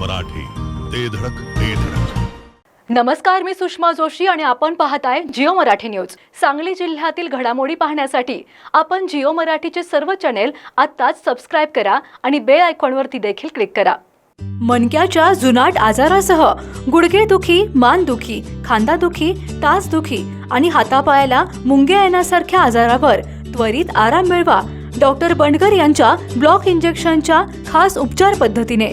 मराठी. ते धडक ते धडक. नमस्कार मी सुषमा जोशी आणि आपण पाहताय जिओ मराठी न्यूज. सांगली जिल्ह्यातील घडामोडी पाहण्यासाठी आपण जिओ मराठीचे सर्व चॅनेल आत्ताच सबस्क्राईब करा आणि बेल आयकॉनवरती देखील क्लिक करा. मनक्याच्या जुनाट आजारासह गुडघेदुखी मानदुखी खांदादुखी तासदुखी आणि हातापायाला मुंग्या येण्यासारख्या आजारावर त्वरित आराम मिळवा. डॉक्टर बंडगर यांच्या ब्लॉक इंजेक्शनच्या खास उपचार पद्धतीने.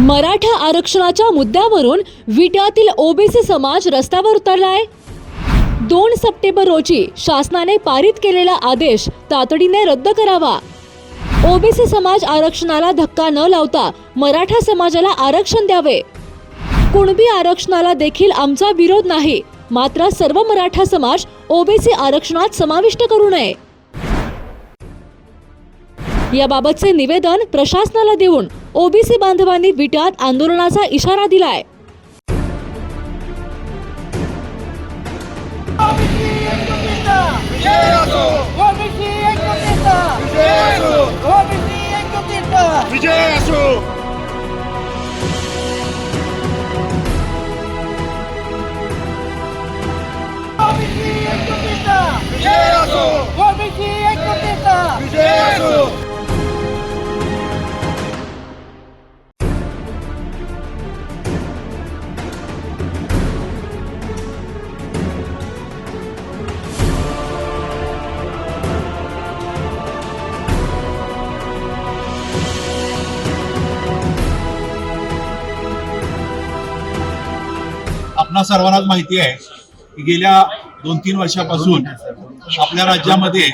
मराठा आरक्षणाच्या मुद्द्यावरून विट्यातील ओबीसी समाज रस्त्यावर उतरलाय. दोन सप्टेंबर रोजी शासनाने पारित केलेला आदेश तातडीने रद्द करावा. ओबीसी समाज आरक्षणाला धक्का न लावता मराठा समाजाला आरक्षण द्यावे. कुणबी आरक्षणाला देखील आमचा विरोध नाही मात्र सर्व मराठा समाज ओबीसी आरक्षणात समाविष्ट करू नये. याबाबतचे निवेदन प्रशासनाला देऊन ओबीसी बांधवांनी विटात आंदोलनाचा इशारा दिलाय. ओबीसी आपणा सर्वांनाच माहिती आहे की गेल्या दोन तीन वर्षापासून आपल्या राज्यामध्ये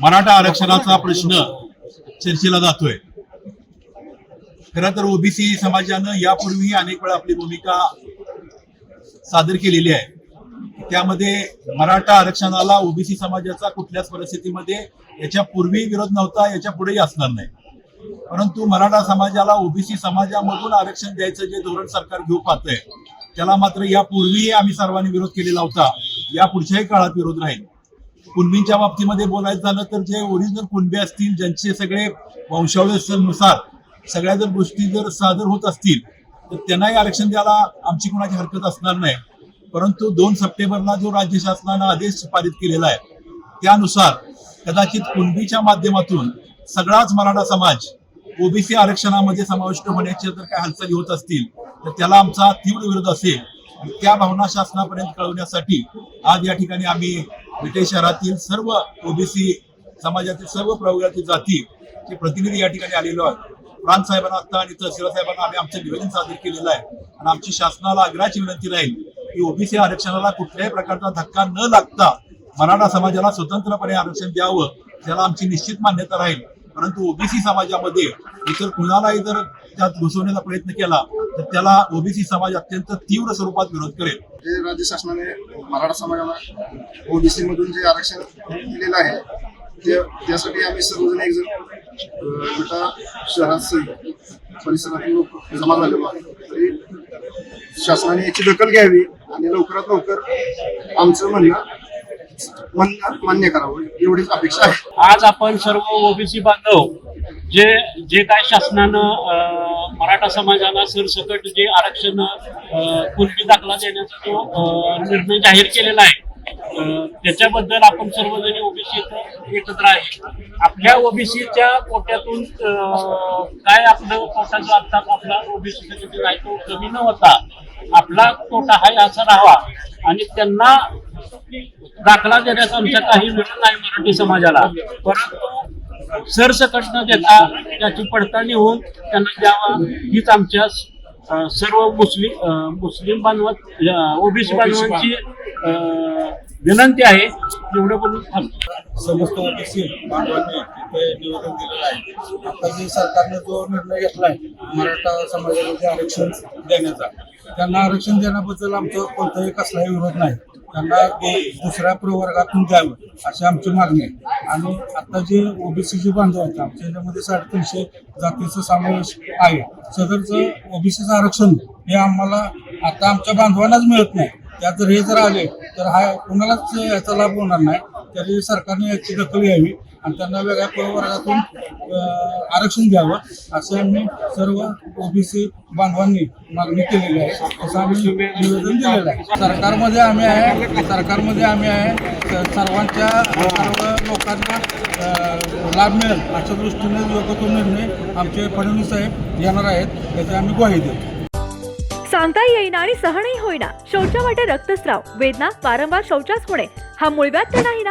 मराठा आरक्षणाचा प्रश्न चर्चेला जातोय. खरं तर ओबीसी समाजानं यापूर्वी अनेक वेळा आपली भूमिका सादर केलेली आहे. त्यामध्ये मराठा आरक्षणाला ओबीसी समाजाचा कुठल्याच परिस्थितीमध्ये याच्या पूर्वी विरोध नव्हता याच्या पुढेही असणार नाही. परंतु मराठा समाजाला ओबीसी समाजामधून आरक्षण द्यायचं जे धोरण सरकार घेऊ पाहतंय त्याला मात्र यापूर्वीही आम्ही सर्वांनी विरोध केलेला होता. या पुढच्याही काळात विरोध राहील. कुणबींच्या बाबतीमध्ये बोलायचं झालं तर जे ओरिजिनल कुणबे असतील ज्यांचे सगळे वंशावळीनुसार सगळ्या जर गोष्टी जर सादर होत असतील तर त्यांनाही आरक्षण द्यायला आमची कोणाची हरकत असणार नाही. परंतु दोन सप्टेंबरला जो राज्य शासनानं आदेश पारित केलेला आहे त्यानुसार कदाचित कुणबीच्या माध्यमातून सगळाच मराठा समाज ओबीसी आरक्षणामध्ये समाविष्ट होण्याच्या जर काही हालचाली होत असतील तर त्याला आमचा तीव्र विरोध असेल. आणि त्या भावना शासनापर्यंत कळवण्यासाठी आज या ठिकाणी आम्ही विटे शहरातील सर्व ओबीसी समाजातील सर्व प्रवर्गातील जाती चे प्रतिनिधी या ठिकाणी आलेलो आहेत. प्रांत साहेबांना आता आणि तहसीलदार साहेबांना आम्ही आमचं निवेदन सादर केलेलं आहे. आणि आमची शासनाला आग्रहाची विनंती राहील की ओबीसी आरक्षणाला कुठल्याही प्रकारचा धक्का न लागता मराठा समाजाला स्वतंत्रपणे आरक्षण द्यावं त्याला आमची निश्चित मान्यता राहील. परंतु ओबीसी समाजामध्ये इतर कुणालाही जर त्यात घुसवण्याचा प्रयत्न केला तर त्याला ओबीसी समाज अत्यंत तीव्र स्वरूपात विरोध करेल. हे राज्य शासनाने मराठा समाजाला ओबीसी मधून जे आरक्षण दिलेलं आहे ते त्यासाठी आम्ही सर्वजण एक जण शहरात परिसरातील लोक जमा झालेलो आहे शासनाने याची दखल घ्यावी आणि लवकरात लवकर आमचं म्हणणं मान्य मान्य करावं. एवढीच अपेक्षा आहे. आज आपण सर्व ओबीसी बांधव जे जे काय शासनानं मराठा समाजाला सरसकट जे आरक्षण पूर्वी दाखला देण्याचा जो निर्णय जाहीर केलेला आहे त्याच्याबद्दल आपण सर्वजण ओबीसी एकत्र आहे. आपल्या ओबीसीच्या कोट्यातून काय आपलं कोटाचा जो आता आपला ओबीसीचा आहे तो कमी न होता आपला कोटा हा असा राहावा. आणि त्यांना दाखला देण्यास आमच्या काही मिळत नाही मराठी समाजाला. परंतु सरसकट न देता त्याची पडताळणी होऊन त्यांना द्यावा. हीच आमच्या सर्व मुस्लिम मुस्लिम बांधवात ओबीसी बांधवांची विनंती आहे. एवढं बोलून समस्त ओबीसी बांधवांनी तिथे निवेदन दिलेलं आहे. आता जे सरकारने जो निर्णय घेतलाय मराठा समाजाला जे आरक्षण देण्याचा त्यांना आरक्षण देण्याबद्दल आमचं कोणताही कसलाही विरोध नाही. त्यांना ते दुसऱ्या प्रवर्गातून द्यावं अशी आमची मागणी आहे. आणि आता जे ओबीसी जे बांधव आहेत आमच्या याच्यामध्ये साडेतीनशे जातीचा समावेश आहे. सदरचं ओबीसीचं आरक्षण हे आम्हाला आता आमच्या बांधवांनाच मिळत नाही. त्यात जर हे जर आले तर हा कुणालाच याचा लाभ होणार नाही. तरी सरकारने याची दखल घ्यावी. आणि त्यांना वेगळ्या प्रवर्गातून आरक्षण द्यावं असं आम्ही सर्व ओबीसी बांधवांनी मागणी केलेली आहे. असं आम्ही निवेदन दिलेलं आहे. सरकारमध्ये आम्ही आहे सरकारमध्ये आम्ही आहे. सर्वांच्या सर्व लोकांना लाभ मिळेल अशा दृष्टीने योग्य तो निर्णय आमचे फडणवीस साहेब येणार आहेत. याची आम्ही ग्वाही देतो सांगता येईना आणि सहनही होईना. शौचावाटे रक्तस्राव वेदना वारंवार शौचास होणे हा मूळव्याध तर नाही ना?